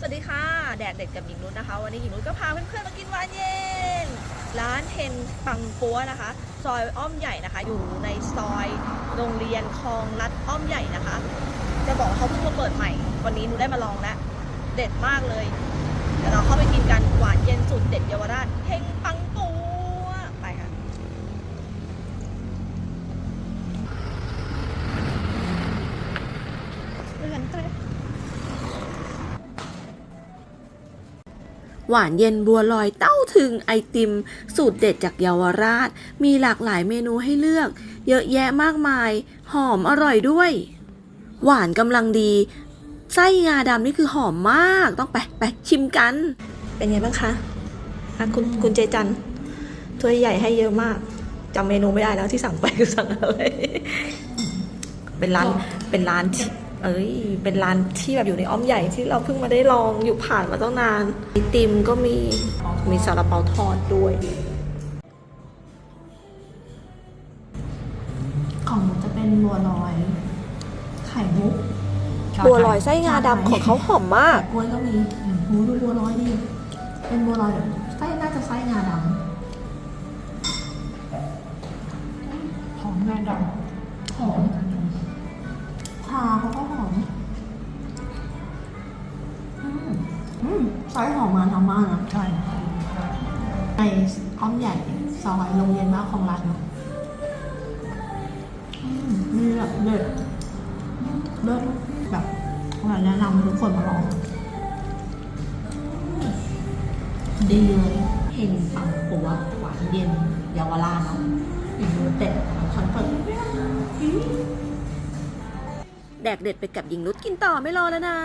สวัสดีค่ะ แดดเด็ดกับหญิงนุชนะคะ วันนี้หญิงนุชก็พาเพื่อนๆมากินหวานเย็น ร้านเทนปังปัวนะคะ ซอยอ้อมใหญ่นะคะ อยู่ในซอยโรงเรียนคลองลัดอ้อมใหญ่นะคะ จะบอกเขาเพิ่งมาเปิดใหม่ วันนี้หนูได้มาลองแล้ว เด็ดมากเลย เดี๋ยวเราเข้าไปกินกันหวานเย็นสุดเด็ดเยาวราชเทงปังปัวไปค่ะเรือนเต้ หวานเย็นบัวลอยเต้าถึงไอติม สูตรเด็ดจากเยาวราช มีหลากหลายเมนูให้เลือก เยอะแยะมากมาย หอมอร่อยด้วย หวานกำลังดี ไส้งาดำนี่คือหอมมาก ต้องไปไปชิมกัน เป็นไงบ้างคะะคุณคุณเจจันถ้วยใหญ่ให้เยอะมากจำเมนูไม่ได้แล้วที่สั่งไปคือสั่งอะไร เป็นร้านเป็นร้านที่ เอ้ย เป็นร้านที่แบบอยู่ในอ้อมใหญ่ที่เราเพิ่งมาได้ลองอยู่ผ่านมาตั้งนานไอติมก็มีมีซาลาเปาทอดด้วย ของหนูจะเป็นบัวลอย ไข่มุกบัวลอยไส้งาดำของเขาหอมมากกล้วยก็มีหมูดูบัวลอยดีเป็นบัวลอยแบบไส้น่าจะไส้งาดหอมงาดำหอมชาเขาก็หอมอืมอืมไส้หอมมาทำมากนะำใช่ในอ้อมใหญ่ซอยโรงเรียนบ้านของรัฐเนอะอืมมีแบบเด็ดเลิศแบบอยากแนะนำให้ทุกคนมาลอง ดีเลยเฮงปังปัวหวานเย็นเยาวราชเนาะอีกเด็ดคอนเฟิร์ม แดกเด็ดไปกับหญิงนุชกินต่อไม่รอแล้วนะ